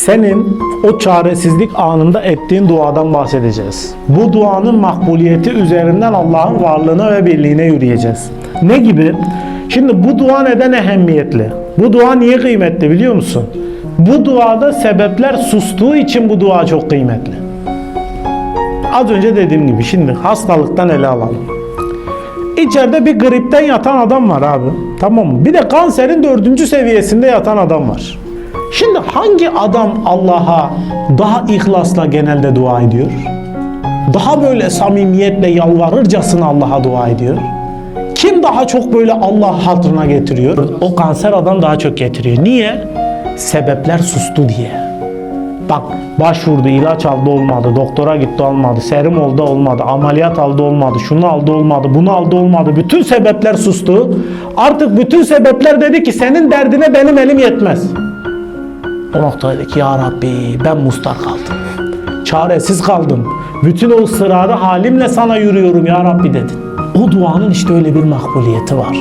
senin o çaresizlik anında ettiğin duadan bahsedeceğiz. Bu duanın makbuliyeti üzerinden Allah'ın varlığına ve birliğine yürüyeceğiz. Ne gibi? Şimdi bu dua neden ehemmiyetli? Bu dua niye kıymetli biliyor musun? Bu duada sebepler sustuğu için bu dua çok kıymetli. Az önce dediğim gibi şimdi hastalıktan ele alalım. İçeride bir gripten yatan adam var abi. Tamam mı? Bir de kanserin dördüncü seviyesinde yatan adam var. Şimdi hangi adam Allah'a daha ihlasla genelde dua ediyor? Daha böyle samimiyetle yalvarırcasına Allah'a dua ediyor? Kim daha çok böyle Allah hatırına getiriyor? O kanser adam daha çok getiriyor. Niye? Sebepler sustu diye. Bak başvurdu, ilaç aldı olmadı, doktora gitti olmadı, serum oldu olmadı, ameliyat aldı olmadı, şunu aldı olmadı, bunu aldı olmadı. Bütün sebepler sustu. Artık bütün sebepler dedi ki senin derdine benim elim yetmez. O noktada dedi ki ya Rabbi ben mustar kaldım. Çaresiz kaldım. Bütün o ısrarı halimle sana yürüyorum ya Rabbi dedin. O duanın işte öyle bir makbuliyeti var.